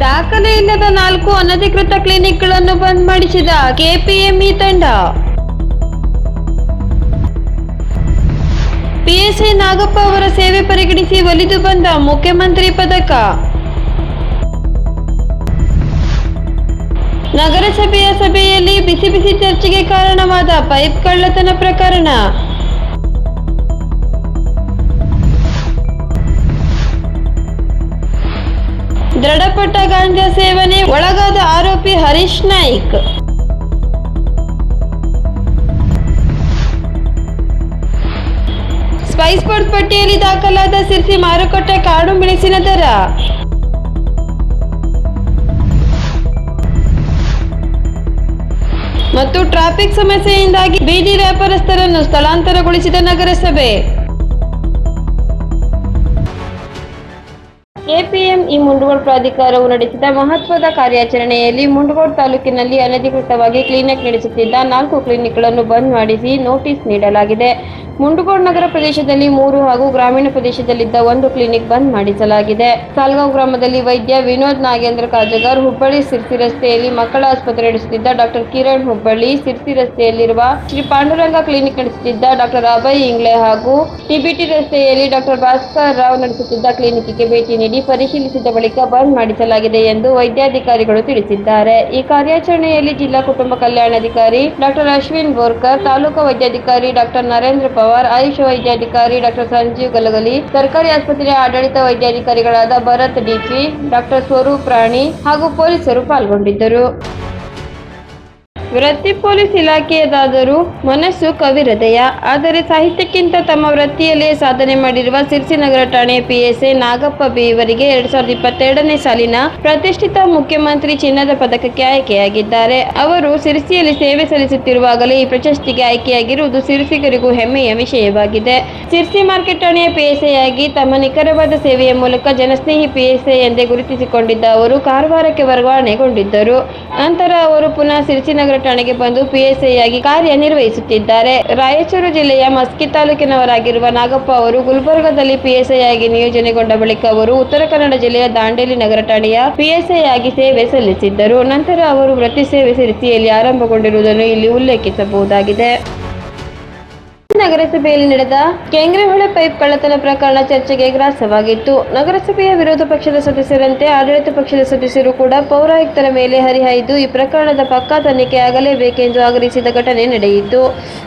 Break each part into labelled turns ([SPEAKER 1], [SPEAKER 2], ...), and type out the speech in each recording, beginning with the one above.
[SPEAKER 1] ದಾಖಲೆ ಇಲ್ಲದ ನಾಲ್ಕು ಅನಧಿಕೃತ ಕ್ಲಿನಿಕ್ಗಳನ್ನು ಬಂದ್ ಮಾಡಿಸಿದ ಕೆಪಿಎಂಇ ತಂಡ. ಪಿಎಸ್ಐ ನಾಗಪ್ಪ ಅವರ ಸೇವೆ ಪರಿಗಣಿಸಿ ಒಲಿದು ಬಂದ ಮುಖ್ಯಮಂತ್ರಿ ಪದಕ. ನಗರಸಭೆಯ ಸಭೆಯಲ್ಲಿ ಬಿಸಿ ಬಿಸಿ ಚರ್ಚೆಗೆ ಕಾರಣವಾದ ಪೈಪ್ ಕಳ್ಳತನ ಪ್ರಕರಣ. ದೃಢಪಟ್ಟ ಗಾಂಜಾ ಸೇವನೆ ಒಳಗಾದ ಆರೋಪಿ ಹರೀಶ್ ನಾಯ್ಕ್. ಸ್ಪೈಸ್ ಬೋರ್ಡ್ ಪಟ್ಟಿಯಲ್ಲಿ ದಾಖಲಾದ ಸಿರ್ಸಿ ಮಾರುಕಟ್ಟೆ ಕಾಡು ಮೆಣಸಿನ ದರ. ಮತ್ತು ಟ್ರಾಫಿಕ್ ಸಮಸ್ಯೆಯಿಂದಾಗಿ ಬೀದಿ ವ್ಯಾಪಾರಸ್ಥರನ್ನು ಸ್ಥಳಾಂತರಗೊಳಿಸಿದ ನಗರಸಭೆ. ಕೆಪಿಎಂ ಈ ಮುಂಡಗೋಡ್ ಪ್ರಾಧಿಕಾರವು ನಡೆಸಿದ ಮಹತ್ವದ ಕಾರ್ಯಾಚರಣೆಯಲ್ಲಿ ಮುಂಡಗೋಡ್ ತಾಲೂಕಿನಲ್ಲಿ ಅನಧಿಕೃತವಾಗಿ ಕ್ಲಿನಿಕ್ ನಡೆಸುತ್ತಿದ್ದ ನಾಲ್ಕು ಕ್ಲಿನಿಕ್ಗಳನ್ನು ಬಂದ್ ಮಾಡಿಸಿ ನೋಟಿಸ್ ನೀಡಲಾಗಿದೆ. ಮುಂಡಗೋಡ್ ನಗರ ಪ್ರದೇಶದಲ್ಲಿ ಮೂರು ಹಾಗೂ ಗ್ರಾಮೀಣ ಪ್ರದೇಶದಲ್ಲಿದ್ದ ಒಂದು ಕ್ಲಿನಿಕ್ ಬಂದ್ ಮಾಡಿಸಲಾಗಿದೆ. ಸಾಲ್ಗಾಂವ್ ಗ್ರಾಮದಲ್ಲಿ ವೈದ್ಯ ವಿನೋದ್ ನಾಗೇಂದ್ರ ಕಾಜಗಾರ್, ಹುಬ್ಬಳ್ಳಿ ಸಿರ್ಸಿ ರಸ್ತೆಯಲ್ಲಿ ಮಕ್ಕಳ ಆಸ್ಪತ್ರೆ ನಡೆಸುತ್ತಿದ್ದ ಡಾಕ್ಟರ್ ಕಿರಣ್ ಹುಬ್ಬಳ್ಳಿ, ಸಿರ್ಸಿ ರಸ್ತೆಯಲ್ಲಿರುವ ಶ್ರೀ ಪಾಂಡುರಂಗ ಕ್ಲಿನಿಕ್ ನಡೆಸುತ್ತಿದ್ದ ಡಾಕ್ಟರ್ ಅಭಯ್ ಇಂಗ್ಲೆ ಹಾಗೂ ಟಿಬಿಟಿ ರಸ್ತೆಯಲ್ಲಿ ಡಾಕ್ಟರ್ ಭಾಸ್ಕರ್ ರಾವ್ ನಡೆಸುತ್ತಿದ್ದ ಕ್ಲಿನಿಕ್ಗೆ ಭೇಟಿ ನೀಡಿ ಪರಿಶೀಲಿಸಿದ ಬಳಿಕ ಬಂದ್ ಮಾಡಿಸಲಾಗಿದೆ ಎಂದು ವೈದ್ಯಾಧಿಕಾರಿಗಳು ತಿಳಿಸಿದ್ದಾರೆ. ಈ ಕಾರ್ಯಾಚರಣೆಯಲ್ಲಿ ಜಿಲ್ಲಾ ಕುಟುಂಬ ಕಲ್ಯಾಣಾಧಿಕಾರಿ ಡಾಕ್ಟರ್ ಅಶ್ವಿನ್ ಬೋರ್ಕರ್, ತಾಲೂಕು ವೈದ್ಯಾಧಿಕಾರಿ ಡಾಕ್ಟರ್ ನರೇಂದ್ರ ಪವಾರ್, ಆಯುಷ್ ವೈದ್ಯಾಧಿಕಾರಿ ಡಾಕ್ಟರ್ ಸಂಜೀವ್ ಗಲಗಲಿ, ಸರ್ಕಾರಿ ಆಸ್ಪತ್ರೆಯ ಆಡಳಿತ ವೈದ್ಯಾಧಿಕಾರಿಗಳಾದ ಭರತ್ ಡಿಪಿ ಡಾಕ್ಟರ್ ಸ್ವರೂಪ್ ರಾಣಿ ಹಾಗೂ ಪೊಲೀಸರು ಪಾಲ್ಗೊಂಡಿದ್ದರು. ವೃತ್ತಿ ಪೊಲೀಸ್ ಇಲಾಖೆಯದಾದರೂ ಮನಸ್ಸು ಕವಿ ಹೃದಯ ಆದರೆ ಸಾಹಿತ್ಯಕ್ಕಿಂತ ತಮ್ಮ ವೃತ್ತಿಯಲ್ಲಿಯೇ ಸಾಧನೆ ಮಾಡಿರುವ ಸಿರ್ಸಿ ನಗರ ಠಾಣೆ ಪಿಎಸ್ಎ ನಾಗಪ್ಪ ಬಿ ಇವರಿಗೆ ಎರಡ್ ಸಾವಿರದ ಇಪ್ಪತ್ತೆರಡನೇ ಸಾಲಿನ ಪ್ರತಿಷ್ಠಿತ ಮುಖ್ಯಮಂತ್ರಿ ಚಿನ್ನದ ಪದಕಕ್ಕೆ ಆಯ್ಕೆಯಾಗಿದ್ದಾರೆ. ಅವರು ಸಿರ್ಸಿಯಲ್ಲಿ ಸೇವೆ ಸಲ್ಲಿಸುತ್ತಿರುವಾಗಲೇ ಈ ಪ್ರಶಸ್ತಿಗೆ ಆಯ್ಕೆಯಾಗಿರುವುದು ಸಿರ್ಸಿಗರಿಗೂ ಹೆಮ್ಮೆಯ ವಿಷಯವಾಗಿದೆ. ಸಿರ್ಸಿ ಮಾರ್ಕೆಟ್ ಠಾಣೆಯ ಪಿಎಸ್ಐ ಆಗಿ ತಮ್ಮ ನಿಖರವಾದ ಸೇವೆಯ ಮೂಲಕ ಜನಸ್ನೇಹಿ ಪಿಎಸ್ಎ ಎಂದೇ ಗುರುತಿಸಿಕೊಂಡಿದ್ದ ಅವರು ಕಾರವಾರಕ್ಕೆ ವರ್ಗಾವಣೆಗೊಂಡಿದ್ದರು. ನಂತರ ಅವರು ಪುನಃ ಸಿರ್ಸಿ ನಗರ ಠಾಣೆಗೆ ಬಂದು ಪಿಎಸ್ಐಯಾಗಿ ಕಾರ್ಯನಿರ್ವಹಿಸುತ್ತಿದ್ದಾರೆ ರಾಯಚೂರು ಜಿಲ್ಲೆಯ ಮಸ್ಕಿ ತಾಲೂಕಿನವರಾಗಿರುವ ನಾಗಪ್ಪ ಅವರು ಗುಲ್ಬರ್ಗದಲ್ಲಿ ಪಿಎಸ್ಐ ಆಗಿ ನಿಯೋಜನೆಗೊಂಡ ಬಳಿಕ ಅವರು ಉತ್ತರ ಕನ್ನಡ ಜಿಲ್ಲೆಯ ದಾಂಡೇಲಿ ನಗರ ಠಾಣೆಯ ಪಿಎಸ್ಐ ಆಗಿ ಸೇವೆ ಸಲ್ಲಿಸಿದ್ದರು. ನಂತರ ಅವರು ವೃತ್ತಿ ಸೇವೆ ರೀತಿಯಲ್ಲಿ ಆರಂಭಗೊಂಡಿರುವುದನ್ನು ಇಲ್ಲಿ ಉಲ್ಲೇಖಿಸಬಹುದಾಗಿದೆ. ನಗರಸಭೆಯಲ್ಲಿ ನಡೆದ ಕೆಂಗ್ರೆಹೊಳೆ ಪೈಪ್ ಕಳ್ಳತನ ಪ್ರಕರಣ ಚರ್ಚೆಗೆ ಗ್ರಾಸವಾಗಿತ್ತು. ನಗರಸಭೆಯ ವಿರೋಧ ಪಕ್ಷದ ಸದಸ್ಯರಂತೆ ಆಡಳಿತ ಪಕ್ಷದ ಸದಸ್ಯರು ಕೂಡ ಪೌರಾಯುಕ್ತರ ಮೇಲೆ ಹರಿಹಾಯ್ದು ಈ ಪ್ರಕರಣದ ಪಕ್ಕಾ ತನಿಖೆ ಆಗಲೇಬೇಕೆಂದು ಆಗ್ರಹಿಸಿದ ಘಟನೆ ನಡೆಯಿತು.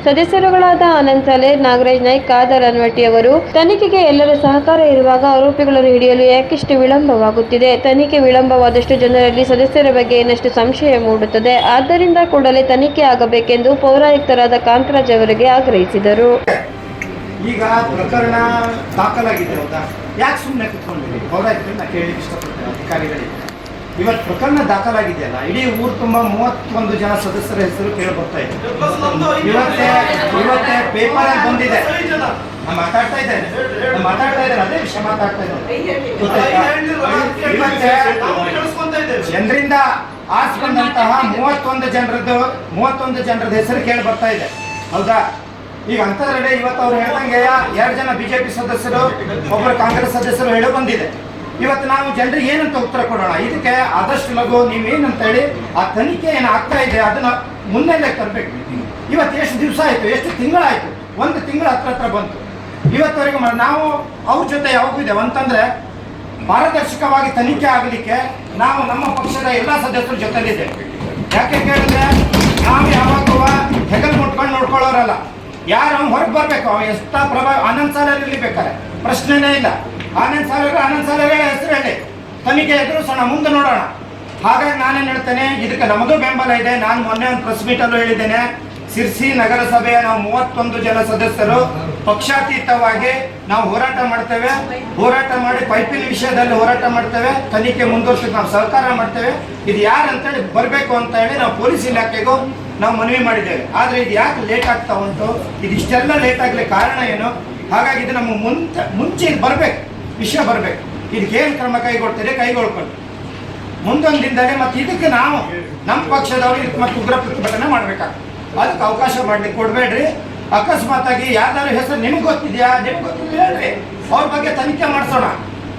[SPEAKER 1] ಸದಸ್ಯರುಗಳಾದ ಅನಂತ ಸಾಲೆ, ನಾಗರಾಜ್ ನಾಯ್ಕ್ ಕಾದರ್ ಅನ್ವಟಿ ಅವರು. ತನಿಖೆಗೆ ಎಲ್ಲರ ಸಹಕಾರ ಇರುವಾಗ ಆರೋಪಿಗಳನ್ನು ಹಿಡಿಯಲು ಯಾಕಿಷ್ಟು ವಿಳಂಬವಾಗುತ್ತಿದೆ? ತನಿಖೆ ವಿಳಂಬವಾದಷ್ಟು ಜನರಲ್ಲಿ ಸದಸ್ಯರ ಬಗ್ಗೆ ಇನ್ನಷ್ಟು ಸಂಶಯ ಮೂಡುತ್ತದೆ. ಆದ್ದರಿಂದ ಕೂಡಲೇ ತನಿಖೆ ಆಗಬೇಕೆಂದು ಪೌರಾಯುಕ್ತರಾದ ಕಾಂತರಾಜ್ ಅವರಿಗೆ ಆಗ್ರಹಿಸಿದರು.
[SPEAKER 2] ಈಗ ಪ್ರಕರಣ ದಾಖಲಾಗಿದೆ ಯಾಕೆ ಸುಮ್ಮನೆ ಪೌರಾಯುಕ್ತರನ್ನ ಕೇಳಿ ಇಷ್ಟಪಡ್ತೇನೆ ಇವತ್ತು ಪ್ರಕರಣ ದಾಖಲಾಗಿದೆಯಲ್ಲ? ಇಡೀ ಊರು ತುಂಬ ಮೂವತ್ತೊಂದು ಜನ ಸದಸ್ಯರ ಹೆಸರು ಕೇಳಿ ಬರ್ತಾ ಇದೆ. ಇವತ್ತೇ ಇವತ್ತೇ ಪೇಪರಲ್ಲಿ ಬಂದಿದೆ. ನಾನು ಮಾತಾಡ್ತಾ ಇದ್ದೇನೆ. ಮಾತಾಡ್ತಾ ಇದ್ದೇನೆ, ಅದೇ ವಿಷಯ ಮಾತಾಡ್ತಾ ಇದ್ದೇನೆ. ಜನರಿಂದ ಆಸ್ಕೊಂಡಂತಹ ಬಂದಂತಹ ಮೂವತ್ತೊಂದು ಜನರದ್ದು, ಮೂವತ್ತೊಂದು ಜನರದ ಹೆಸರು ಕೇಳಿ ಬರ್ತಾ ಇದೆ. ಹೌದಾ? ಈಗ ಅಂತದ್ರಡೆ ಇವತ್ತು ಅವ್ರು ಹೇಳ್ದಂಗೆ, ಎರಡು ಜನ ಬಿಜೆಪಿ ಸದಸ್ಯರು ಒಬ್ಬರು ಕಾಂಗ್ರೆಸ್ ಸದಸ್ಯರು ಹೇಳೋ ಬಂದಿದೆ. ಇವತ್ತು ನಾವು ಜನರಿಗೆ ಏನಂತ ಉತ್ತರ ಕೊಡೋಣ? ಇದಕ್ಕೆ ಆದಷ್ಟು ಲಘು, ನೀವೇನಂತ ಹೇಳಿ ಆ ತನಿಖೆ ಏನು ಆಗ್ತಾ ಇದೆ ಅದನ್ನ ಮುನ್ನೆಲೆ ತರಬೇಕು ಇವತ್ತು ಎಷ್ಟು ದಿವಸ ಆಯ್ತು? ಎಷ್ಟು ತಿಂಗಳಾಯಿತು? ಒಂದು ತಿಂಗಳ ಹತ್ರ ಹತ್ರ ಬಂತು. ಇವತ್ತವರೆಗೂ ನಾವು ಅವ್ರ ಜೊತೆ ಯಾವಾಗೂ ಇದೆ ಅಂತಂದ್ರೆ ಪಾರದರ್ಶಕವಾಗಿ ತನಿಖೆ ಆಗಲಿಕ್ಕೆ ನಾವು ನಮ್ಮ ಪಕ್ಷದ ಎಲ್ಲ ಸದಸ್ಯರ ಜೊತೆಲಿದೆ ಯಾಕೆ ಕೇಳಿದ್ರೆ ನಾವು ಯಾವಾಗೂ ಹೆಗಲ್ ಮುಟ್ಕೊಂಡು ನೋಡ್ಕೊಳ್ಳೋರಲ್ಲ. ಯಾರು ಅವ್ನು ಹೊರಗೆ ಬರಬೇಕು? ಅವ್ನು ಎಷ್ಟ ಪ್ರಭಾವ ಆನಂದ್ ಸಾಲಲ್ಲಿ ಇರ್ಬೇಕಾರೆ ಪ್ರಶ್ನೆನೇ ಇಲ್ಲ. ಆನಂದ್ ಸಾಲರ್ ಆನಂದ್ ಸಾಲರ್ ಹೆಸರು ಹೇಳಿ ತನಿಖೆ ಎದುರಿಸೋಣ, ಮುಂದೆ ನೋಡೋಣ. ಹಾಗಾಗಿ ನಾನೇನು ಹೇಳ್ತೇನೆ, ಇದಕ್ಕೆ ನಮಗೂ ಬೆಂಬಲ ಇದೆ. ನಾನು ಮೊನ್ನೆ ಒಂದು ಪ್ರೆಸ್ ಮೀಟಲ್ಲೂ ಹೇಳಿದ್ದೇನೆ. ಸಿರ್ಸಿ ನಗರಸಭೆಯ ನಾವು ಮೂವತ್ತೊಂದು ಜನ ಸದಸ್ಯರು. ಪಕ್ಷಾತೀತವಾಗಿ ನಾವು ಹೋರಾಟ ಮಾಡ್ತೇವೆ. ಹೋರಾಟ ಮಾಡಿ ಪೈಪಿನ ವಿಷಯದಲ್ಲಿ ಹೋರಾಟ ಮಾಡ್ತೇವೆ. ತನಿಖೆ ಮುಂದುವರ್ಸಕ್ಕೆ ನಾವು ಸಹಕಾರ ಮಾಡ್ತೇವೆ. ಇದು ಯಾರು ಅಂತೇಳಿ ಬರಬೇಕು ಅಂತ ಹೇಳಿ ನಾವು ಪೊಲೀಸ್ ಇಲಾಖೆಗೂ ನಾವು ಮನವಿ ಮಾಡಿದ್ದೇವೆ. ಆದರೆ ಇದು ಯಾಕೆ ಲೇಟ್ ಆಗ್ತಾ ಉಂಟು? ಇದು ಇಷ್ಟೆಲ್ಲ ಲೇಟ್ ಆಗಲಿ ಕಾರಣ ಏನು? ಹಾಗಾಗಿ ಇದು ನಮ್ಮ ಮುಂಚೆ ಮುಂಚೆ ಬರಬೇಕು. ವಿಷಯ ಬರಬೇಕು. ಇದಕ್ಕೆ ಏನು ಕ್ರಮ ಕೈಗೊಳ್ತೀರಿ ಕೈಗೊಳ್ಕೊಂಡು ಮುಂದೊಂದು ದಿನದಲ್ಲಿ ಮತ್ತೆ ಇದಕ್ಕೆ ನಾವು ನಮ್ಮ ಪಕ್ಷದವರು ಇದಕ್ಕೆ ಮತ್ತೆ ಉಗ್ರ ಪ್ರತಿಭಟನೆ ಮಾಡಬೇಕಾಗ್ತದೆ. ಅದಕ್ಕೆ ಅವಕಾಶ ಮಾಡ್ಲಿಕ್ಕೆ ಕೊಡಬೇಡ್ರಿ. ಅಕಸ್ಮಾತ್ ಆಗಿ ಯಾರ್ದಾರು ಹೆಸರು ನಿಮ್ಗೆ ಗೊತ್ತಿದೆಯಾ? ನಿಮ್ಗೆ ಗೊತ್ತಿಲ್ಲ ಹೇಳ್ರಿ. ಅವ್ರ ಬಗ್ಗೆ ತನಿಖೆ ಮಾಡಿಸೋಣ.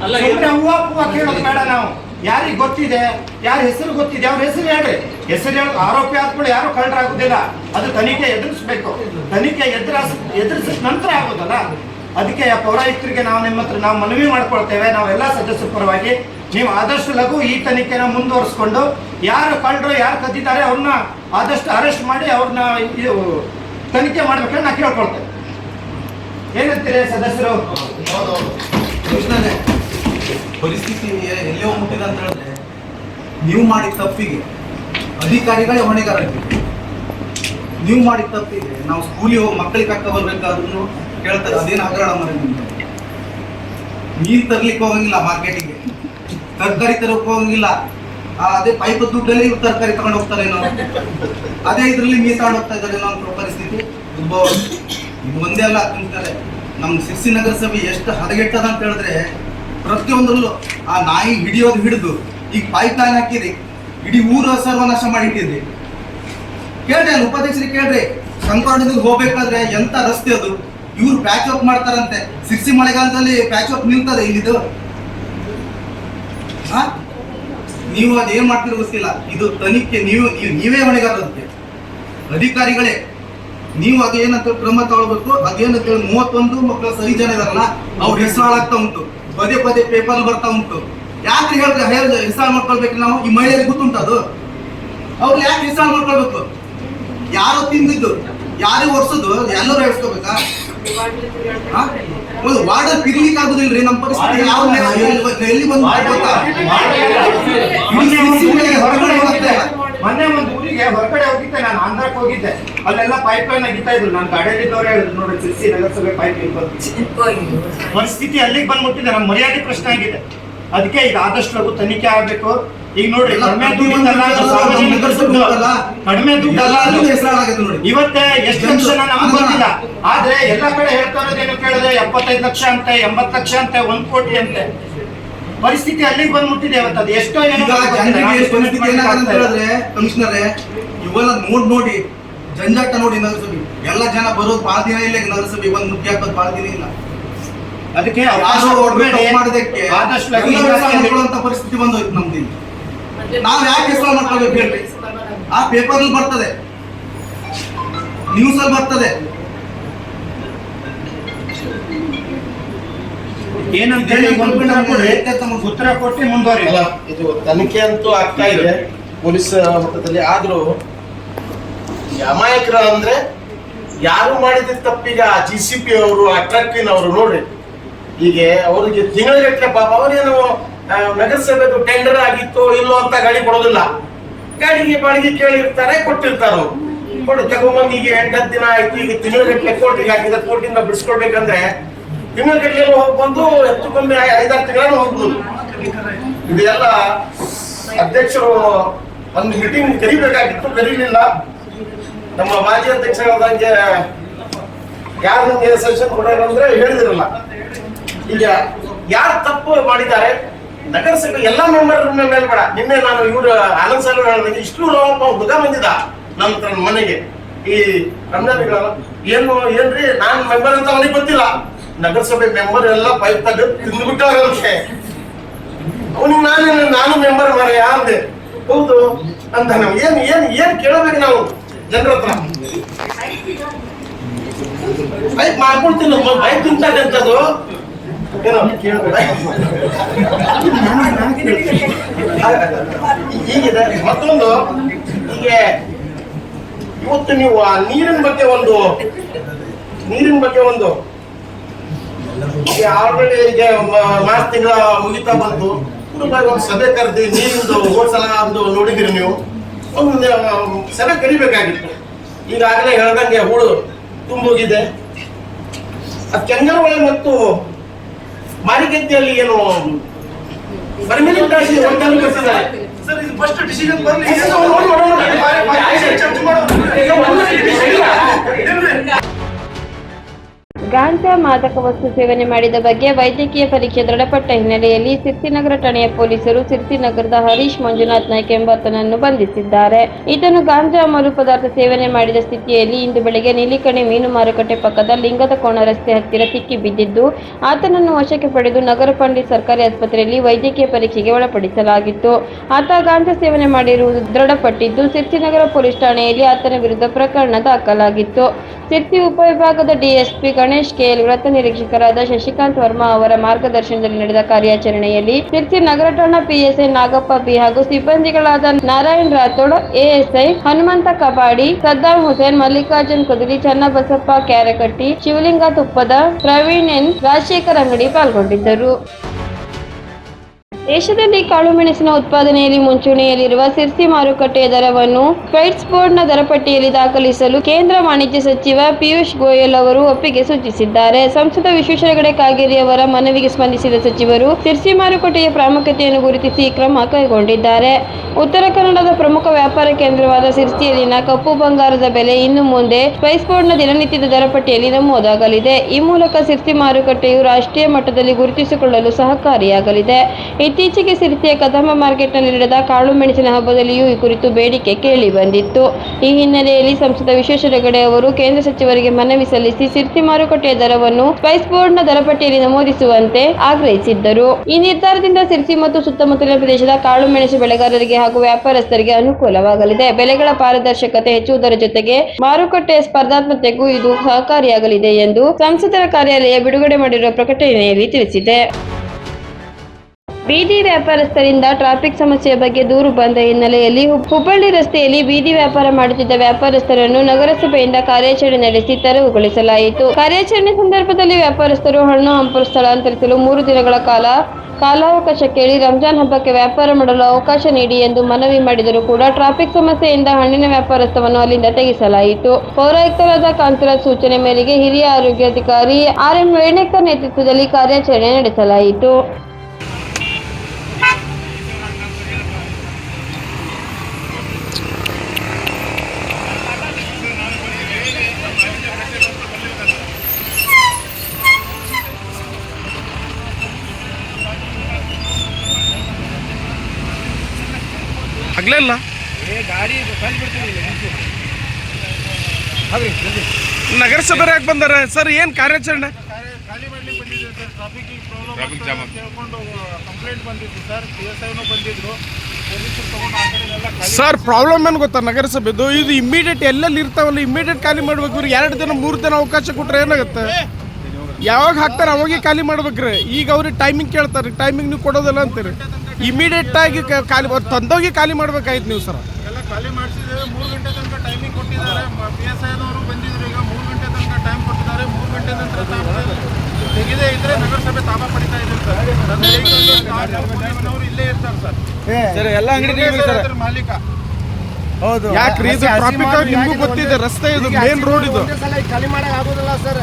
[SPEAKER 3] ಅಲ್ಲ,
[SPEAKER 2] ಹೂವ ಕೇಳೋದು ಬೇಡ ನಾವು. ಯಾರಿಗೆ ಗೊತ್ತಿದೆ? ಯಾರ ಹೆಸರು ಗೊತ್ತಿದೆ? ಅವ್ರ ಹೆಸರು ಹೇಳ್ರಿ. ಹೆಸರು ಹೇಳಿ ಆರೋಪಿ ಆದ್ಮೇಲೆ ಯಾರು ಕಳ್ಳರಾಗುದಿಲ್ಲ. ಅದು ತನಿಖೆ ಎದುರಿಸ್ಬೇಕು. ತನಿಖೆ ಎದುರಿಸ್ ಎದುರಿಸಿದ ನಂತರ ಆಗೋದಲ್ಲ. ಅದಕ್ಕೆ ಆ ಪೌರಾಯುಕ್ತರಿಗೆ ನಾವು ನಿಮ್ಮ ಹತ್ರ ನಾವು ಮನವಿ ಮಾಡ್ಕೊಳ್ತೇವೆ. ನಾವೆಲ್ಲ ಸದಸ್ಯರ ಪರವಾಗಿ ನೀವು ಆದಷ್ಟು ಲಘು ಈ ತನಿಖೆನ ಮುಂದುವರಿಸ್ಕೊಂಡು ಯಾರು ಕಳ್ಳರು ಯಾರು ಕದ್ದಿದ್ದಾರೆ ಅವ್ರನ್ನ ಆದಷ್ಟು ಅರೆಸ್ಟ್ ಮಾಡಿ ಅವ್ರನ್ನ ತನಿಖೆ ಮಾಡ್ಬೇಕಂತ ನಾ ಕೇಳ್ಕೊಳ್ತೇವೆ ಏನಂತೀರಿ ಸದಸ್ಯರು?
[SPEAKER 4] ಪರಿಸ್ಥಿತಿ ಎಲ್ಲಿ ಮುಟ್ಟಿದೆ ಅಂತ ಹೇಳಿದ್ರೆ ನೀವು ಮಾಡಿದ ತಪ್ಪಿಗೆ ಅಧಿಕಾರಿಗಳೇ ಹೊಣೆಗಾರ ನೀವು ಮಾಡಿದ ತಪ್ಪಿಗೆ ನಾವು ಸ್ಕೂಲಿಗೆ ಹೋಗಿ ಮಕ್ಕಳಿಗೆ ಕರ್ಕ ಬರ್ಬೇಕಾದ್ರೂ ಕೇಳ್ತಾರೆ, ಅದೇನು ಹಗರಣ ಮನೆ ನಿಮ್ದು ನೀರು ತರ್ಲಿಕ್ಕೆ ಹೋಗಂಗಿಲ್ಲ ಮಾರ್ಕೆಟಿಗೆ ತರಕಾರಿ ತರಕ್ಕೆ ಹೋಗಂಗಿಲ್ಲ. ಅದೇ ಪೈಪ್ ದುಡ್ಡಲ್ಲಿ ತರಕಾರಿ ತಗೊಂಡು ಹೋಗ್ತಾರೇನೋ ಅದೇ ಇದರಲ್ಲಿ ಮೀಸಾಡ್ ಹೋಗ್ತಾ ಇದ್ದಾರೇನೋ ಅಂತ ಪರಿಸ್ಥಿತಿ. ಉದ್ಭವ. ಇದು ಒಂದೇ ಅಲ್ಲ, ತಿಂತಾರೆ. ನಮ್ಮ ಸಿರ್ಸಿ ನಗರಸಭೆ ಎಷ್ಟು ಹದಗೆಟ್ಟದ ಅಂತ ಹೇಳಿದ್ರೆ, ಪ್ರತಿಯೊಂದರಲ್ಲೂ ಆ ನಾಯಿ ಹಿಡಿಯೋದು ಹಿಡಿದು ಈಗ ಪೈಪ್ ಲೈನ್ ಹಾಕಿರಿ, ಇಡೀ ಊರು ಸರ್ವನಾಶ ಮಾಡಿಟ್ಟಿದ್ರಿ. ಕೇಳ್ರಿ ಅಲ್ಲಿ ಉಪಾಧ್ಯಕ್ಷರಿಗೆ ಕೇಳ್ರಿ ಸಂಕರ್ಣದಿಂದ ಹೋಗ್ಬೇಕಾದ್ರೆ ಎಂತ ರಸ್ತೆ ಅದು? ಇವ್ರು ಪ್ಯಾಚ್ ವರ್ಕ್ ಮಾಡ್ತಾರಂತೆ. ಸಿರ್ಸಿ ಮಳೆಗಾಲದಲ್ಲಿ ಪ್ಯಾಚ್ ವರ್ಕ್ ನಿಲ್ತದೆ ಇಲ್ಲಿದು. ಹಾ? ನೀವು ಅದೇನ್ ಮಾಡ್ತೀರ ಗೊತ್ತಿಲ್ಲ. ಇದು ತನಿಖೆ, ನೀವು ನೀವು ಮಳೆಗಾಲದಂತೆ ಅಧಿಕಾರಿಗಳೇ, ನೀವು ಅದೇನಂತ ಕ್ರಮ ತಗೊಳ್ಬೇಕು ಅದೇನಂತ ಹೇಳಿ ಮೂವತ್ತೊಂದು ಮಕ್ಕಳು ಸರಿ ಜನ ಇದಾರಲ್ಲ, ಅವ್ರ ಹೆಸರು ಹಾಳಾಗ್ತಾ ಉಂಟು. ಪದೇ ಪದೇ ಪೇಪರ್ ಬರ್ತಾ ಉಂಟು. ಯಾಕೆ ಹೇಳ್ರಿ ಹೇಳಿದ್ರೆ ಹೆಸರು ಮಾಡ್ಕೊಳ್ಬೇಕು ನಾವು? ಈ ಮಹಿಳೆಯರಿಗೆ ಗೊತ್ತುಂಟು ಅದು? ಅವ್ರು ಯಾಕೆ ಹೆಸರು ಮಾಡ್ಕೊಳ್ಬೇಕು? ಯಾರು ತಿಂದಿದ್ದು, ಯಾರು ಒರ್ಸೋದು, ಎಲ್ಲರೂ ಹೇಳ್ಸ್ಕೋಬೇಕಾ? ಒಂದು ವಾರ್ಡಲ್ಲಿ ತಿರ್ಲಿಕ್ಕೆ ಆಗುದಿಲ್ರಿ ನಮ್ಮ ಪರಿಸ್ಥಿತಿ. ಯಾವ ಎಲ್ಲಿ- ಬಂದ್ರೆ ಬಂದು ಗೊತ್ತಾ?
[SPEAKER 2] ಮೊನ್ನೆ ಒಂದು ಊರಿಗೆ ಹೊರಗಡೆ ಹೋಗಿದ್ದೆ. ಮೊನ್ನೆ ಒಂದು ಊರಿಗೆ ಹೊರಗಡೆ ಹೋಗಿದ್ದೆ. ನಾನು ಆಂಧ್ರಕ್ಕೆ ಹೋಗಿದ್ದೆ. ಅಲ್ಲೆಲ್ಲ ಪೈಪ್ ಲೈನ್ ಆಗಿತ್ತಾ ಇದ್ರು. ನಾನು ಗಾಡಿಯಲ್ಲಿದ್ದವ್ರು ಹೇಳಿದ್ರು. ನೋಡಿ ತಿರ್ಸಿ ನಗರಸಭೆ ಪೈಪ್ ಲೈನ್ ಬಂದು ಪರಿಸ್ಥಿತಿ ಅಲ್ಲಿಗೆ ಬಂದ್ಬಿಟ್ಟಿದೆ. ನಮ್ಮ ಮರ್ಯಾದೆ ಪ್ರಶ್ನೆ ಆಗಿದೆ. ಅದಕ್ಕೆ ಈಗ ಆದಷ್ಟು ಲಘು ತನಿಖೆ ಆಗ್ಬೇಕು. ಈಗ ನೋಡ್ರಿ ಕಡಿಮೆ ಅದು ಸಾರ್ವಜನಿಕ ಕಡಿಮೆ ಇವತ್ತೆ ಅದು
[SPEAKER 4] ಹೆಸರಾಗತ್ತೆ ನೋಡಿ.
[SPEAKER 2] ಇವತ್ತೇ ಎಷ್ಟು ಲಕ್ಷ ನಮ್ಗೆ ಗೊತ್ತಿಲ್ಲ ಆದ್ರೆ ಎಲ್ಲ ಕಡೆ ಹೇಳ್ತಾ ಇರೋದೇನು ಕೇಳಿದ್ರೆ ಎಪ್ಪತ್ತೈದು ಲಕ್ಷ ಅಂತೆ ಎಂಬತ್ತು ಲಕ್ಷ ಅಂತೆ ಒಂದ್ ಕೋಟಿ ಅಂತೆ. ಪರಿಸ್ಥಿತಿ ಅಲ್ಲಿಗೆ ಬಂದ್ಬಿಟ್ಟಿದೆ ಇವತ್ತು ಅದು. ಎಷ್ಟೋ ಏನೋ
[SPEAKER 4] ಪರಿಸ್ಥಿತಿ ಹೇಳಿದ್ರೆ ಕಮಿಷನರೇ ಇವೆಲ್ಲ ನೋಡ್ ನೋಡಿ. ಜಂಜಾಟ ನೋಡಿ ನಗರಸಭೆ ಎಲ್ಲ ಜನ ಬರೋದು ಭಾಳ ದಿನ ಇಲ್ಲ ನಗರಸಭೆ ಒಂದು ಮುಖ್ಯ ಹಾಕೋದು ಭಾಳ ದಿನ ಇಲ್ಲ.
[SPEAKER 2] ಅದಕ್ಕೆ ಆದಷ್ಟು
[SPEAKER 4] ಪರಿಸ್ಥಿತಿ ಬಂದೋಯ್ತು ನಮ್ದು. ನಾವ್ ಯಾಕೆ ಹೆಸರು ಮಾಡ್ಕೊಳ್ಬೇಕು ಹೇಳ್ರಿ ಆ ಪೇಪರ್ ಅಲ್ಲಿ ಬರ್ತದೆ. ನ್ಯೂಸ್ ಅಲ್ಲಿ ಬರ್ತದೆ.
[SPEAKER 2] ಏನಂತ ಹೇಳಿ ಒಂದು ಉತ್ತರ ಕೊಟ್ಟು ಮುಂದುವರಿ
[SPEAKER 3] ಅಲ್ಲ ಇದು ತನಿಖೆ ಅಂತೂ ಆಗ್ತಾ ಇದೆ. ಪೊಲೀಸ್ ಮಟ್ಟದಲ್ಲಿ. ಆದ್ರೂ ಅಮಾಯಕರ ಅಂದ್ರೆ ಯಾರು ಮಾಡಿದ ತಪ್ಪಿಗ ಜಿ ಸಿ ಪಿ ಅವರು ಆ ಟ್ರಕ್ಕಿನವರು ನೋಡ್ರಿ. ಹೀಗೆ ಅವರಿಗೆ ತಿಂಗಳಗಟ್ಟಲೆ ಪಾಪ ಅವರೇನು ಆ, ನಗರಸಭೆದು ಟೆಂಡರ್ ಆಗಿತ್ತು ಇಲ್ಲೋ ಅಂತ ಗಾಡಿ ಕೊಡೋದಿಲ್ಲ. ಗಾಡಿಗೆ ಬಾಡಿಗೆ ಕೇಳಿರ್ತಾರೆ, ಕೊಟ್ಟಿರ್ತಾರೆ. ಅವ್ರು ಕೊಡು, ತಗೊಂಬಂದು ಈಗ ಎಂಟತ್ತು ದಿನ ಆಯ್ತು ಈಗ ತಿಂಗಳಗಟ್ಟಲೆ ಕೋರ್ಟಿಗೆ ಹಾಕಿದ ಕೋರ್ಟಿಂದ ಬಿಡಿಸ್ಕೊಡ್ಬೇಕಂದ್ರೆ ತಿಂಗಳಗಟ್ಟಲೆ ಹೋಗಿ ಬಂದು ಹೆಚ್ಚು ಕಮ್ಮಿ ಐದಾರು ತಿಂಗಳನ್ನು ಹೋಗ್ಬೋದು. ಇದೆಲ್ಲ ಅಧ್ಯಕ್ಷರು ಒಂದು ಮೀಟಿಂಗ್ ಕರಿಬೇಕಾಗಿತ್ತು, ಕರೀಲಿಲ್ಲ. ನಮ್ಮ ಮಾಜಿ ಅಧ್ಯಕ್ಷರಾದಂಗೆ ಯಾರು ನಮ್ಗೆ ಸೆಷನ್ ಕೊಡೋರು ಅಂದ್ರೆ ಹೇಳಿದಿರಲ್ಲ. ಈಗ ಯಾರು ತಪ್ಪು ಮಾಡಿದ್ದಾರೆ? ನಗರಸಭೆ ಎಲ್ಲಾ ಮೆಂಬರ್ ಮೇಲೆ ಬೇಡ ನಿನ್ನೆ ನಾನು ಇವ್ರು ಆನಂದ್ ಸರ್ ಇಷ್ಟು ಒಬ್ಬ ಹುಡುಗ ಬಂದಿದ್ದ ನನ್ನ ಮನೆಗೆ. ಈ ರಂಜಾನಿಗಳ ಏನು, ಏನ್ರಿ, ನಾನ್ ಮೆಂಬರ್ ಅಂತ ಅವನಿಗೆ ಗೊತ್ತಿಲ್ಲ. ನಗರಸಭೆ ಮೆಂಬರ್ ಎಲ್ಲ ಪೈಪ್ ತಗ ತಿಂದ್ಬಿಟ್ಟವ್ರಂತೆ ಅವನಿಗೆ. ನಾನು ನಾನು ಮೆಂಬರ್ ಮಾಡ ಯಾರ್ದೆ? ಹೌದು ಅಂತ ನಾವು ಏನ್ ಏನ್ ಏನ್ ಕೇಳಬೇಕು ನಾವು ಜನರ ಹತ್ರ? ಬೈಕ್ ಮಾಡ್ಕೊಳ್ತೀನಿ ಬೈಕ್ ತಿಂತಕ್ಕಂಥದ್ದು ಏನೋ ಹೀಗಿದೆ. ಮತ್ತೊಂದು, ಹೀಗೆ ಇವತ್ತು ನೀವು ಆ ನೀರಿನ ಬಗ್ಗೆ ಒಂದು, ನೀರಿನ ಬಗ್ಗೆ ಒಂದು ಆಲ್ರೆಡಿ ಈಗ ಮಾರ್ಚ್ ತಿಂಗಳ ಮುಗಿತಾ ಬಂತು. ಕುಟುಂಬ ಒಂದು ಸಭೆ ಕರೆದಿ ನೀರಿಂದು ಹೋದ್ ಸಲ ಒಂದು ನೋಡಿದಿರಿ ನೀವು. ಒಂದು ಸಭೆ ಕರಿಬೇಕಾಗಿತ್ತು. ಈಗಾಗಲೇ ಹೇಳ್ದಂಗೆ ಹೂಳು ತುಂಬೋಗಿದೆ. ಆ ಒಳಗೆ ಮತ್ತು ಮಾರಿಗದ್ದೆಯಲ್ಲಿ ಏನು ಪರ್ಮಿನೆಂಟ್ ಆಗಿ ಒಂದನ್ನು ಕಟ್ಟಿದ್ದಾರೆ
[SPEAKER 2] ಸರ್ ಇದು ಫಸ್ಟ್ ಡಿಸಿಷನ್ ಬರ್ಲಿ
[SPEAKER 1] ಗಾಂಜಾ ಮಾದಕ ವಸ್ತು ಸೇವನೆ ಮಾಡಿದ ಬಗ್ಗೆ ವೈದ್ಯಕೀಯ ಪರೀಕ್ಷೆ ದೃಢಪಟ್ಟ ಹಿನ್ನೆಲೆಯಲ್ಲಿ ಸಿರ್ಸಿನಗರ ಠಾಣೆಯ ಪೊಲೀಸರು ಸಿರ್ಸಿನಗರದ ಹರೀಶ್ ಮಂಜುನಾಥ್ ನಾಯ್ಕ ಎಂಬಾತನನ್ನು ಬಂಧಿಸಿದ್ದಾರೆ. ಇದನ್ನು ಗಾಂಜಾ ಮರು ಪದಾರ್ಥ ಸೇವನೆ ಮಾಡಿದ ಸ್ಥಿತಿಯಲ್ಲಿ ಇಂದು ಬೆಳಗ್ಗೆ ನೀಲಿಕಣಿ ಮೀನು ಮಾರುಕಟ್ಟೆ ಪಕ್ಕದ ಲಿಂಗದ ಕೋಣ ರಸ್ತೆ ಹತ್ತಿರ ಸಿಕ್ಕಿ ಬಿದ್ದಿದ್ದು, ಆತನನ್ನು ವಶಕ್ಕೆ ಪಡೆದು ನಗರ ಪಂಡಿತ್ ಸರ್ಕಾರಿ ಆಸ್ಪತ್ರೆಯಲ್ಲಿ ವೈದ್ಯಕೀಯ ಪರೀಕ್ಷೆಗೆ ಒಳಪಡಿಸಲಾಗಿತ್ತು. ಆತ ಗಾಂಜಾ ಸೇವನೆ ಮಾಡಿರುವುದು ದೃಢಪಟ್ಟಿದ್ದು, ಸಿರ್ಸಿನಗರ ಪೊಲೀಸ್ ಠಾಣೆಯಲ್ಲಿ ಆತನ ವಿರುದ್ಧ ಪ್ರಕರಣ ದಾಖಲಾಗಿತ್ತು. ಸಿರ್ಸಿ ಉಪವಿಭಾಗದ ಡಿಎಸ್ಪಿ ಗಣೇಶ್ ಕೆಎಲ್ ವೃತ್ತ ನಿರೀಕ್ಷಕರಾದ ಶಶಿಕಾಂತ್ ವರ್ಮಾ ಅವರ ಮಾರ್ಗದರ್ಶನದಲ್ಲಿ ನಡೆದ ಕಾರ್ಯಾಚರಣೆಯಲ್ಲಿ ಶಿರ್ಸಿ ನಗರ ಠಾಣಾ ಪಿಎಸ್ಐ ನಾಗಪ್ಪ ಬಿ ಹಾಗೂ ಸಿಬ್ಬಂದಿಗಳಾದ ನಾರಾಯಣ್ ರಾಥೋಡ್, ಎಎಸ್ಐ ಹನುಮಂತ ಕಬಾಡಿ, ಸದ್ದಾಂ ಹುಸೇನ್, ಮಲ್ಲಿಕಾರ್ಜುನ್ ಕುದುರಿ ಚನ್ನಬಸಪ್ಪ ಕ್ಯಾರಕಟ್ಟಿ, ಶಿವಲಿಂಗ ತುಪ್ಪದ ಪ್ರವೀಣ್ ಎನ್ ರಾಜಶೇಖರ್ ಅಂಗಡಿ ಪಾಲ್ಗೊಂಡಿದ್ದರು. ದೇಶದಲ್ಲಿ ಕಾಳುಮೆಣಸಿನ ಉತ್ಪಾದನೆಯಲ್ಲಿ ಮುಂಚೂಣಿಯಲ್ಲಿರುವ ಸಿರ್ಸಿ ಮಾರುಕಟ್ಟೆಯ ದರವನ್ನು ಫೈಟ್ಸ್ ಬೋರ್ಡ್ನ ದರಪಟ್ಟಿಯಲ್ಲಿ ದಾಖಲಿಸಲು ಕೇಂದ್ರ ವಾಣಿಜ್ಯ ಸಚಿವ ಪಿಯೂಷ್ ಗೋಯಲ್ ಅವರು ಒಪ್ಪಿಗೆ ಸೂಚಿಸಿದ್ದಾರೆ. ಸಂಸದ ವಿಶ್ವೇಶ್ವರ ಹೆಗಡೆ ಕಾಗೇರಿ ಅವರ ಮನವಿಗೆ ಸ್ಪಂದಿಸಿದ ಸಚಿವರು ಸಿರ್ಸಿ ಮಾರುಕಟ್ಟೆಯ ಪ್ರಾಮುಖ್ಯತೆಯನ್ನು ಗುರುತಿಸಿ ಕ್ರಮ ಕೈಗೊಂಡಿದ್ದಾರೆ. ಉತ್ತರ ಕನ್ನಡದ ಪ್ರಮುಖ ವ್ಯಾಪಾರ ಕೇಂದ್ರವಾದ ಸಿರ್ಸಿಯಲ್ಲಿನ ಕಪ್ಪು ಬಂಗಾರದ ಬೆಲೆ ಇನ್ನು ಮುಂದೆ ಸ್ಪೈಸ್ ಬೋರ್ಡ್ನ ದಿನನಿತ್ಯದ ದರಪಟ್ಟಿಯಲ್ಲಿ ನಮೂದಾಗಲಿದೆ. ಈ ಮೂಲಕ ಸಿರ್ಸಿ ಮಾರುಕಟ್ಟೆಯು ರಾಷ್ಟ್ರೀಯ ಮಟ್ಟದಲ್ಲಿ ಗುರುತಿಸಿಕೊಳ್ಳಲು ಸಹಕಾರಿಯಾಗಲಿದೆ. ಇತ್ತೀಚೆಗೆ ಸಿರಿತೆಯ ಕದಂಬ ಮಾರ್ಕೆಟ್ನಲ್ಲಿ ನಡೆದ ಕಾಳು ಮೆಣಸಿನ ಹಬ್ಬದಲ್ಲಿಯೂ ಈ ಕುರಿತು ಬೇಡಿಕೆ ಕೇಳಿ ಬಂದಿತ್ತು. ಈ ಹಿನ್ನೆಲೆಯಲ್ಲಿ ಸಂಸದ ವಿಶ್ವೇಶ್ವರ ಹೆಗಡೆ ಅವರು ಕೇಂದ್ರ ಸಚಿವರಿಗೆ ಮನವಿ ಸಲ್ಲಿಸಿ ಸಿರಿಸಿ ಮಾರುಕಟ್ಟೆಯ ದರವನ್ನು ಸ್ಪೈಸ್ ಬೋರ್ಡ್ನ ದರಪಟ್ಟಿಯಲ್ಲಿ ನಮೂದಿಸುವಂತೆ ಆಗ್ರಹಿಸಿದ್ದರು. ಈ ನಿರ್ಧಾರದಿಂದ ಸಿರಿಸಿ ಮತ್ತು ಸುತ್ತಮುತ್ತಲಿನ ಪ್ರದೇಶದ ಕಾಳು ಮೆಣಸು ಬೆಳೆಗಾರರಿಗೆ ಹಾಗೂ ವ್ಯಾಪಾರಸ್ಥರಿಗೆ ಅನುಕೂಲವಾಗಲಿದೆ. ಬೆಲೆಗಳ ಪಾರದರ್ಶಕತೆ ಹೆಚ್ಚುವುದರ ಜೊತೆಗೆ ಮಾರುಕಟ್ಟೆಯ ಸ್ಪರ್ಧಾತ್ಮಕತೆಗೂ ಇದು ಸಹಕಾರಿಯಾಗಲಿದೆ ಎಂದು ಸಂಸದರ ಕಾರ್ಯಾಲಯ ಬಿಡುಗಡೆ ಮಾಡಿರುವ ಪ್ರಕಟಣೆಯಲ್ಲಿ ತಿಳಿಸಿದೆ. ಬೀದಿ ವ್ಯಾಪಾರಸ್ಥರಿಂದ ಟ್ರಾಫಿಕ್ ಸಮಸ್ಯೆಯ ಬಗ್ಗೆ ದೂರು ಬಂದ ಹಿನ್ನೆಲೆಯಲ್ಲಿ ಹುಬ್- ಹುಬ್ಬಳ್ಳಿ ರಸ್ತೆಯಲ್ಲಿ ಬೀದಿ ವ್ಯಾಪಾರ ಮಾಡುತ್ತಿದ್ದ ವ್ಯಾಪಾರಸ್ಥರನ್ನು ನಗರಸಭೆಯಿಂದ ಕಾರ್ಯಾಚರಣೆ ನಡೆಸಿ ತೆರವುಗೊಳಿಸಲಾಯಿತು. ಕಾರ್ಯಾಚರಣೆ ಸಂದರ್ಭದಲ್ಲಿ ವ್ಯಾಪಾರಸ್ಥರು ಹಣ್ಣು, ಹಂಪಲು ಸ್ಥಳಾಂತರಿಸಲು ಮೂರು ದಿನಗಳ ಕಾಲ ಕಾಲಾವಕಾಶ ಕೇಳಿ ರಂಜಾನ್ ಹಬ್ಬಕ್ಕೆ ವ್ಯಾಪಾರ ಮಾಡಲು ಅವಕಾಶ ನೀಡಿ ಎಂದು ಮನವಿ ಮಾಡಿದರೂ ಕೂಡ ಟ್ರಾಫಿಕ್ ಸಮಸ್ಯೆಯಿಂದ ಹಣ್ಣಿನ ವ್ಯಾಪಾರಸ್ಥವನ್ನು ಅಲ್ಲಿಂದ ತೆಗೆಸಲಾಯಿತು. ಪೌರಾಯುಕ್ತರಾದ ಕಾಂತರಾಜ್ ಸೂಚನೆ ಮೇರೆಗೆ ಹಿರಿಯ ಆರೋಗ್ಯಾಧಿಕಾರಿ ಆರ್ ಎಂ ವೇಣೇಕರ್ ನೇತೃತ್ವದಲ್ಲಿ ಕಾರ್ಯಾಚರಣೆ ನಡೆಸಲಾಯಿತು.
[SPEAKER 5] ಆಗ್ಲಿಲ್ಲ ನಗರಸಭೆ ಯಾಕೆ ಬಂದಾರ? ಸರ್ ಏನು ಕಾರ್ಯಾಚರಣೆ?
[SPEAKER 6] ಖಾಲಿ ಮಾಡ್ಲಿಕ್ಕೆ ಬಂದಿದ್ದೀವಿ ಸರ್ ಟ್ರಾಫಿಕ್ ಪ್ರಾಬ್ಲಮ್ ಕೇಳ್ಕೊಂಡು ಕಂಪ್ಲೇಂಟ್ ಬಂದಿತ್ತು ಸರ್. ಪಿ ಎಸ್ ಐನು ಬಂದಿದ್ರು. ಪೊಲೀಸರು ತಗೊಂಡು ಆ ಖಾಲಿ
[SPEAKER 5] ಸರ್ ಪ್ರಾಬ್ಲಮ್ ಏನು ಗೊತ್ತಾ ನಗರಸಭೆದು? ಇದು ಇಮಿಡಿಯೇಟ್ ಎಲ್ಲೆಲ್ಲಿ ಇರ್ತಾವಲ್ಲ? ಇಮಿಡಿಯೇಟ್ ಖಾಲಿ ಮಾಡ್ಬೇಕು ಇವ್ರಿಗೆ ಎರಡು ದಿನ ಮೂರು ದಿನ ಅವಕಾಶ ಕೊಟ್ರೆ ಏನಾಗುತ್ತೆ? ಯಾವಾಗ ಹಾಕ್ತಾರೆ ಅವಾಗೆ ಖಾಲಿ ಮಾಡ್ಬೇಕ್ರಿ. ಈಗ ಅವ್ರಿಗೆ ಟೈಮಿಂಗ್ ಕೇಳ್ತಾರೆ. ಟೈಮಿಂಗ್ ನೀವು ಕೊಡೋದಿಲ್ಲ ಅಂತೀರಿ. ಇಮಿಡಿಯೇಟ್ ಆಗಿ ಖಾಲಿ ತಂದೋಗಿ ಖಾಲಿ ಮಾಡ್ಬೇಕಾಯ್ತು ನೀವು ಸರ್.
[SPEAKER 6] ಎಲ್ಲ ಖಾಲಿ ಮಾಡಿಸಿದ್ದೇವೆ ಮೂರು ಗಂಟೆ ತನಕ ಟೈಮಿಂಗ್ ಕೊಟ್ಟಿದ್ದಾರೆ. ಪಿ ಎಸ್ ಐನವರು ಬಂದಿದ್ರು ಈಗ ಮೂರು ಗಂಟೆ ತನಕ ಟೈಮ್ ಕೊಟ್ಟಿದ್ದಾರೆ. ಮೂರು ಗಂಟೆ ನಂತರ ತಾವು ತೆಗೆದೇ ಇದ್ರೆ ನಗರಸಭೆ ತಾಪ ಪಡಿತಾ ಇದ್ದೀವಿ ಸರ್. ನನ್ನ vehicle car ಪೊಲೀಸ್ನವರು ಇಲ್ಲೇ ಇರ್ತಾರೆ ಸರ್.
[SPEAKER 7] ಎಲ್ಲ ಅಂಗಡಿ
[SPEAKER 6] ಅದ್ರ ಮಾಲೀಕ.
[SPEAKER 7] ಹೌದು.
[SPEAKER 5] ಯಾಕ್ರಿ? ಇದು ಟ್ರಾಫಿಕ್ ನಿಮಗೂ ಗೊತ್ತಿದೆ ರಸ್ತೆ ಇದು ಮೇನ್ ರೋಡ್ ಇದು.
[SPEAKER 8] ಖಾಲಿ ಮಾಡಕ್ ಆಗೋದಿಲ್ಲ ಸರ್.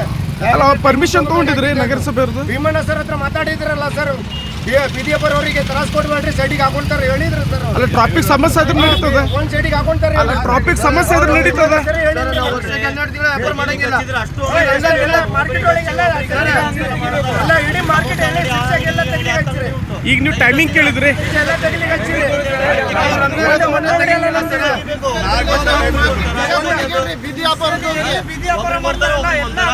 [SPEAKER 5] ಅಲ್ಲ ಪರ್ಮಿಷನ್ ತಗೊಂಡಿದ್ರಿ ನಗರಸಭೆ
[SPEAKER 8] ಭೀಮಣ್ಣ ಸರ್ ಹತ್ರ ಮಾತಾಡಿದ್ರಲ್ಲ ಸರ್. ಅವರಿಗೆ ತ್ರಾಸ್ ಕೊಡ್ಬೇಡ್ರಿ ಸೈಡಿಗೆ ಹಾಕೊಂತಾರೆ ಹೇಳಿದ್ರು ಸರ್
[SPEAKER 5] ಅಲ್ಲ ಟ್ರಾಫಿಕ್ ಸಮಸ್ಯೆ ಆದ್ರೆ ನಡೀತದೆ
[SPEAKER 8] ಒಂದ್ ಸೈಡಿಗೆ ಹಾಕೊಂತಾರೆ
[SPEAKER 5] ಅಲ್ಲ ಟ್ರಾಫಿಕ್ ಸಮಸ್ಯೆ ಆದ್ರೆ ನಡೀತದೆ
[SPEAKER 8] ಸರ್, ಹೇಳಿದ್ರು. ಹನ್ನೆರಡು ತಿಂಗಳು ವ್ಯಾಪಾರ ಮಾಡಂಗಿಲ್ಲ ಎಲ್ಲ ಎಲ್ಲ market ಒಳಗೆಲ್ಲ ಸರ್, ಎಲ್ಲ ಇಡೀ ಮಾರ್ಕೆಟ್ ಎಲ್ಲ ಶಿರ್ಸಿಯಾಗ್ ಎಲ್ಲ ತೆಗಿಲಿಕ್ಕೆ ಹಚ್ಚಿರಿ.
[SPEAKER 5] ಈಗ ನೀವು ಟೈಮಿಂಗ್ ಕೇಳಿದ್ರಿ
[SPEAKER 8] ಎಲ್ಲ ತೆಗಿಲಿಕ್ಕೆ ಹಚ್ಚಿರಿ. ಬೀದಿ ಎಲ್ಲ